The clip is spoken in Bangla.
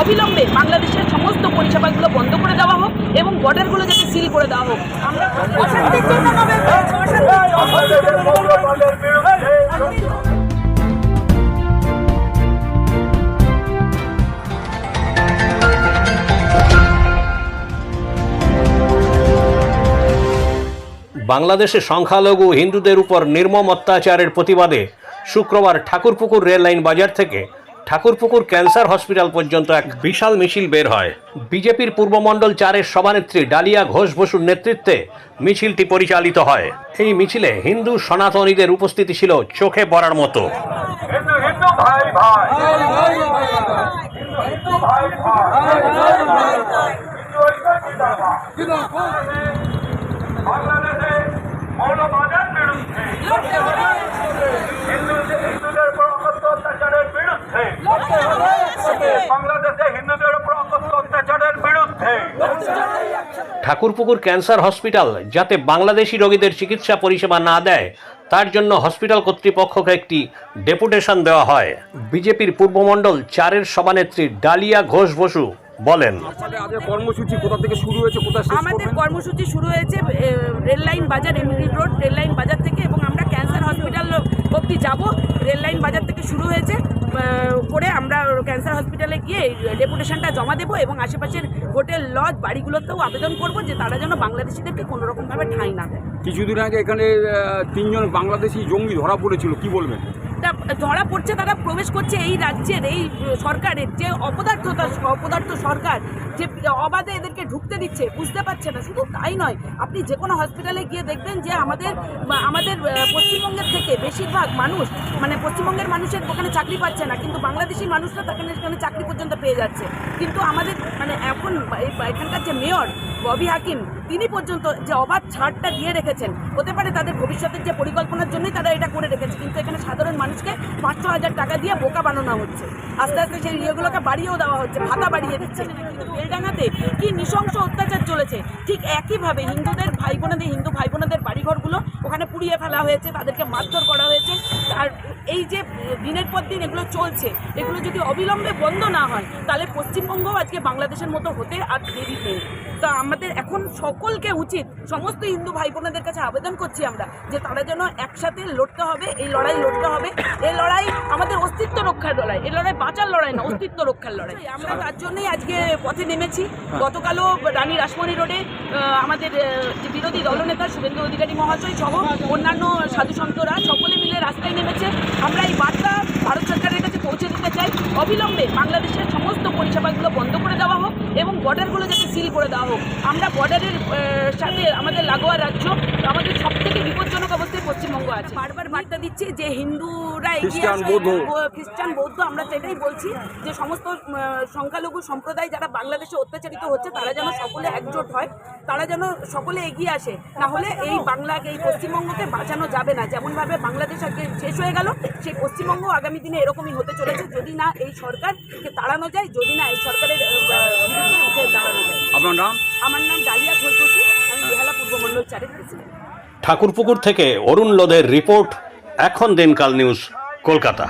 অবিলম্বে বাংলাদেশের সমস্ত পরিষেবাগুলো বন্ধ করে দেওয়া হোক এবং বর্ডারগুলো যাতে সিল করে দেওয়া হোক। বাংলাদেশে সংখ্যালঘু হিন্দুদের উপর নির্মম অত্যাচারের প্রতিবাদে শুক্রবার ঠাকুরপুকুর রেল লাইন বাজার থেকে ঠাকুরপুকুর ক্যান্সার হসপিটাল পর্যন্ত এক বিশাল মিছিল বের হয়। বিজেপির পূর্বমণ্ডল চারের সভানেত্রী ডালিয়া ঘোষ বসুর নেতৃত্বে মিছিলটি পরিচালিত হয়। এই মিছিলে হিন্দু সনাতনীদের উপস্থিতি ছিল চোখে পড়ার মতো হিন্দু ভাই ভাই হিন্দু ঐক্য জিন্দাবাদ বাংলাদেশে মৌলবাদের বিরুদ্ধে হিন্দু হিন্দুদের উপর অকথ্য অত্যাচারের বিরুদ্ধে বাংলাদেশে হিন্দুদের উপর অকথ্য অত্যাচারের বিরুদ্ধে ঠাকুরপুকুর ক্যান্সার হসপিটাল যাতে বাংলাদেশি রোগীদের চিকিৎসা পরিষেবা না দেয় তার জন্য হসপিটাল কর্তৃপক্ষকে একটি ডেপুটেশন দেওয়া হয়। বিজেপির পূর্বমণ্ডল চারের সভানেত্রী ডালিয়া ঘোষ বসু বলেন। কর্মসূচি কোথা থেকে শুরু হয়েছে কোথায় শেষ আমাদের কর্মসূচি শুরু হয়েছে এ, রেল লাইন বাজার এমনি রোড রেল লাইন বাজার থেকে এবং আমরা ক্যান্সার হসপিটাল অবধি যাব রেল হসপিটালে গিয়ে ডেপুটেশনটা জমা দেবো এবং আশেপাশের হোটেল লজ বাড়িগুলোতেও আবেদন করব যে তারা যেন বাংলাদেশিদেরকে কোনো রকমভাবে ঠাঁই না দেয়। কিছুদিন আগে এখানে তিনজন বাংলাদেশি জঙ্গি ধরা পড়েছিল, কি বলবেন? তা ধরা পড়ছে, তারা প্রবেশ করছে এই রাজ্যের, এই সরকারের যে অপদার্থতা, অপদার্থ সরকার যে অবাধে এদেরকে ঢুকতে দিচ্ছে, বুঝতে পারছে না। শুধু তাই নয়, আপনি যে কোনো হসপিটালে গিয়ে দেখবেন যে আমাদের আমাদের পশ্চিমবঙ্গের থেকে বেশিরভাগ মানুষ মানে পশ্চিমবঙ্গের মানুষের ওখানে চাকরি পাচ্ছে না, কিন্তু বাংলাদেশি মানুষরা তাকে এখানে চাকরি পর্যন্ত পেয়ে যাচ্ছে। কিন্তু আমাদের মানে এখন, এখানকার যে মেয়র ববি হাকিম, তিনি পর্যন্ত যে অবাধ ছাড়টা দিয়ে রেখেছেন, হতে পারে তাদের ভবিষ্যতের যে পরিকল্পনার জন্যই তারা এটা করে রেখেছে, কিন্তু এখানে সাধারণ মানুষকে পাঁচশো হাজার টাকা দিয়ে বোকা বানানো হচ্ছে। আস্তে আস্তে সেই ইয়েগুলোকে বাড়িয়েও দেওয়া হচ্ছে, ভাতা বাড়িয়ে দিচ্ছে। কিন্তু বেলডাঙ্গাতে কি নৃশংস অত্যাচার চলেছে? ঠিক একইভাবে হিন্দুদের ভাই বোনেদের হিন্দু ভাই বোনেদের বাড়িঘরগুলো ওখানে পুড়িয়ে ফেলা হয়েছে, তাদেরকে মারধর করা হয়েছে। আর এই যে দিনের পর দিন এগুলো চলছে, এগুলো যদি অবিলম্বে বন্ধ না হয়, তাহলে পশ্চিমবঙ্গ আজকে বাংলাদেশের মতো হতে আর দেরি নেই। তা আমাদের এখন সকলকে উচিত সমস্ত হিন্দু ভাই বোনেদের কাছে আবেদন করছি আমরা যে তারা যেন একসাথে লড়তে হবে এই লড়াই লড়তে হবে। এই লড়াই আমাদের অস্তিত্ব রক্ষার লড়াই এই লড়াই বাঁচার লড়াই না অস্তিত্ব রক্ষার লড়াই। আমরা তার জন্যই আজকে পথে নেমেছি। গতকালও রানী রাসমণি রোডে আমাদের যে বিরোধী দলনেতা শুভেন্দু অধিকারী মহাশয় সহ অন্যান্য সাধু সন্তরা সকলে মিলে রাস্তায় নেমেছে আমরা এই বার্তা ভারত সরকারের কাছে পৌঁছে দিতে চাই অবিলম্বে বাংলাদেশের সমস্ত পরিষেবাগুলো বন্ধ করে দেওয়া হোক এবং বর্ডারগুলো যাতে সিল করে দেওয়া হোক। আমরা বর্ডারের সাথে আমাদের লাগোয়া রাজ্য, আমাদের সব থেকে বিপজ্জনক আছে। বারবার বার্তা দিচ্ছি যে হিন্দুরা এগিয়ে খ্রিস্টান, বৌদ্ধ। খ্রিস্টান বৌদ্ধ আমরা সেটাই বলছি যে সমস্ত সংখ্যালঘু সম্প্রদায় যারা বাংলাদেশে অত্যাচারিত হচ্ছে তারা যেন সকলে একজোট হয় তারা যেন সকলে এগিয়ে আসে। না হলে এই বাংলাকে এই পশ্চিমবঙ্গকে বাঁচানো যাবে না। যেমনভাবে বাংলাদেশ আজকে শেষ হয়ে গেল সেই পশ্চিমবঙ্গ আগামী দিনে এরকমই হতে চলেছে যদি না এই সরকারকে তাড়ানো যায় যদি না এই সরকারের বিরুদ্ধে উঠে দাঁড়ানো যায়। আপনার নাম? আমার নাম ডালিয়া ঘোষ আমি বেহালা পূর্ব মণ্ডল চারের প্রেসিডেন্ট ঠাকুরপুকুর থেকে অরুণ লোধের রিপোর্ট এখন দিনকাল নিউজ কলকাতা।